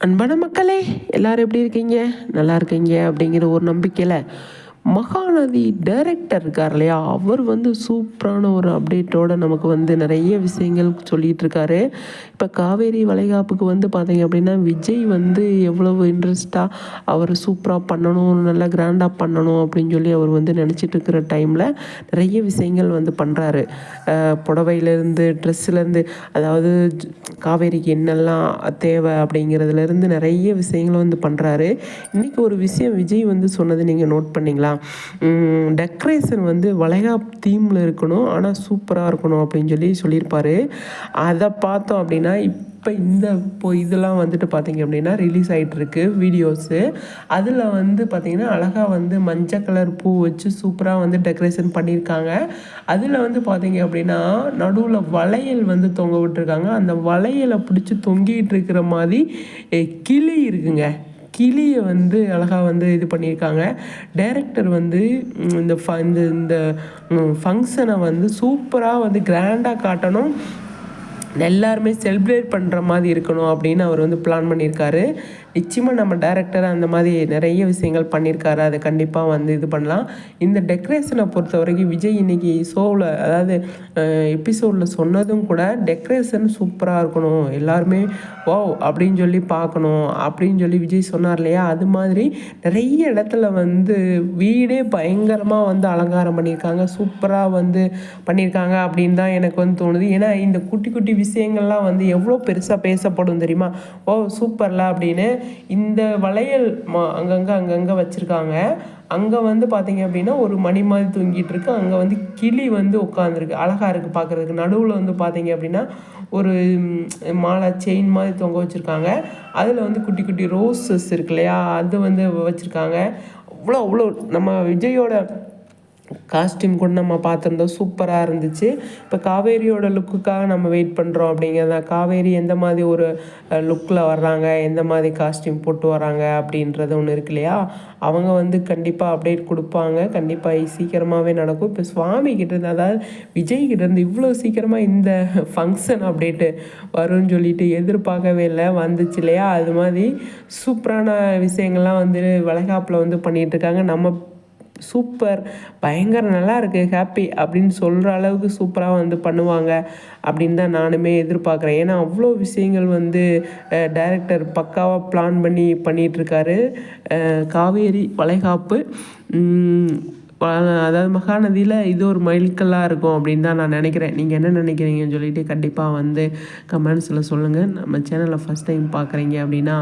அன்பான மக்களே எல்லாரும் எப்படி இருக்கீங்க? நல்லா இருக்கீங்க அப்படிங்கிற ஒரு நம்பிக்கையில் மகாநதி டைரக்டர் இருக்கார் இல்லையா? அவர் வந்து சூப்பரான ஒரு அப்டேட்டோட நமக்கு வந்து நிறைய விஷயங்கள் சொல்லிகிட்டு இருக்காரு இப்போ காவேரி வளைகாப்புக்கு வந்து பார்த்தீங்க அப்படின்னா விஜய் வந்து எவ்வளவு இன்ட்ரெஸ்ட்டாக அவர் சூப்பராக பண்ணணும் நல்லா கிராண்டாக பண்ணணும் அப்படின்னு சொல்லி அவர் வந்து நினச்சிட்டு இருக்கிற டைமில் நிறைய விஷயங்கள் வந்து பண்ணுறாரு புடவையிலேருந்து ட்ரெஸ்ஸுலேருந்து அதாவது காவேரிக்கு என்னெல்லாம் தேவை அப்படிங்கிறதுலேருந்து நிறைய விஷயங்களை வந்து பண்ணுறாரு இன்றைக்கி ஒரு விஷயம் விஜய் வந்து சொன்னது நீங்கள் நோட் பண்ணிங்களா? டெக்கரேஷன் வந்து வளைகாப் தீமில் இருக்கணும். ஆனால் சூப்பராக இருக்கணும் அப்படின்னு சொல்லி சொல்லியிருப்பார். அதை பார்த்தோம் அப்படின்னா இப்போ இந்த இப்போ இதெல்லாம் வந்துட்டு பார்த்தீங்க அப்படின்னா ரிலீஸ் ஆகிட்டுருக்கு வீடியோஸு அதில் வந்து பார்த்திங்கன்னா அழகாக வந்து மஞ்சள் கலர் பூ வச்சு சூப்பராக வந்து டெக்கரேஷன் பண்ணியிருக்காங்க. அதில் வந்து பார்த்தீங்க அப்படின்னா நடுவில் வளையல் வந்து தொங்க விட்டுருக்காங்க. அந்த வளையலை பிடிச்சி தொங்கிட்டு இருக்கிற மாதிரி கிளி இருக்குங்க. கிளியை வந்து அழகாக வந்து இது பண்ணியிருக்காங்க. டைரக்டர் வந்து இந்த ஃப இந்த இந்த ஃபங்க்ஷனை வந்து சூப்பராக வந்து கிராண்டாக காட்டணும். எல்லாருமே செலிப்ரேட் பண்ணுற மாதிரி இருக்கணும் அப்படின்னு அவர் வந்து பிளான் பண்ணியிருக்காரு. நிச்சயமாக நம்ம டேரக்டர் அந்த மாதிரி நிறைய விஷயங்கள் பண்ணியிருக்காரு. அதை கண்டிப்பாக வந்து இது பண்ணலாம். இந்த டெக்கரேஷனை பொறுத்த வரைக்கும் விஜய் இன்னைக்கு ஷோவில் அதாவது எபிசோடில் சொன்னதும் கூட டெக்கரேஷன் சூப்பராக இருக்கணும். எல்லாருமே ஓ அப்படின்னு சொல்லி பார்க்கணும். அப்படின்னு சொல்லி விஜய் சொன்னார் இல்லையா? அது மாதிரி நிறைய இடத்துல வந்து வீடே பயங்கரமாக வந்து அலங்காரம் பண்ணியிருக்காங்க. சூப்பராக வந்து பண்ணியிருக்காங்க அப்படின்னு தான் எனக்கு வந்து தோணுது. ஏன்னா இந்த குட்டி குட்டி விஷயங்கள்லாம் வந்து எவ்வளோ பெருசாக பேசப்படும் தெரியுமா? ஓ சூப்பரில் அப்படின்னு இந்த வளையல் மா அங்கங்கே அங்கங்கே வச்சுருக்காங்க. அங்கே வந்து பார்த்தீங்க அப்படின்னா ஒரு மணி மாதிரி தூங்கிட்டு இருக்கு. அங்கே வந்து கிளி வந்து உட்காந்துருக்கு அழகாக இருக்குது பார்க்குறதுக்கு நடுவில் வந்து பார்த்தீங்க அப்படின்னா ஒரு மாலை செயின் மாதிரி தொங்க வச்சுருக்காங்க. அதில் வந்து குட்டி குட்டி ரோசஸ் இருக்கு இல்லையா? அது வந்து வச்சுருக்காங்க. அவ்வளோ அவ்வளோ நம்ம விஜயோட காஸ்டியூம் கூட நம்ம பார்த்துருந்தோம் சூப்பராக இருந்துச்சு. இப்போ காவேரியோட லுக்குக்காக நம்ம வெயிட் பண்ணுறோம் அப்படிங்கிறத காவேரி எந்த மாதிரி ஒரு லுக்கில் வர்றாங்க எந்த மாதிரி காஸ்டியூம் போட்டு வராங்க அப்படின்றது ஒன்று இருக்கு இல்லையா? அவங்க வந்து கண்டிப்பாக அப்டேட் கொடுப்பாங்க. கண்டிப்பாக சீக்கிரமாகவே நடக்கும். இப்போ சுவாமி கிட்டேருந்து அதாவது விஜய் கிட்டேருந்து இவ்வளோ சீக்கிரமாக இந்த ஃபங்க்ஷன் அப்டேட்டு வரும்னு சொல்லிட்டு எதிர்பார்க்கவே இல்லை. வந்துச்சு இல்லையா? அது மாதிரி சூப்பரான விஷயங்கள்லாம் வந்து வளைகாப்பில் வந்து பண்ணிகிட்டு இருக்காங்க. நம்ம சூப்பர் பயங்கர நல்லா இருக்குது ஹாப்பி அப்படின்னு சொல்கிற அளவுக்கு சூப்பராக வந்து பண்ணுவாங்க அப்படின்னு தான் நானுமே எதிர்பார்க்குறேன். ஏன்னா அவ்வளோ விஷயங்கள் வந்து டைரக்டர் பக்காவாக பிளான் பண்ணி பண்ணிகிட்ருக்காரு காவேரி வளைகாப்பு. அதாவது மகாநதியில் இது ஒரு மைல்கல்லாக இருக்கும் அப்படின்னு தான் நான் நினைக்கிறேன். நீங்கள் என்ன நினைக்கிறீங்கன்னு சொல்லிட்டு கண்டிப்பாக வந்து கமெண்ட்ஸில் சொல்லுங்கள் நம்ம சேனலை ஃபஸ்ட் டைம் பார்க்குறீங்க அப்படின்னா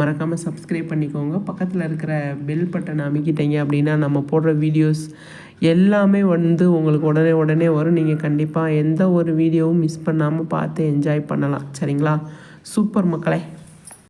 மறக்காமல் சப்ஸ்கிரைப் பண்ணிக்கோங்க. பக்கத்தில் இருக்கிற பெல் பட்டனை அமைக்கிட்டீங்க அப்படின்னா நம்ம போடுற வீடியோஸ் எல்லாமே வந்து உங்களுக்கு உடனே உடனே வரும். நீங்கள் கண்டிப்பாக எந்த ஒரு வீடியோவும் மிஸ் பண்ணாமல் பார்த்து என்ஜாய் பண்ணலாம். சரிங்களா? சூப்பர் மக்களே.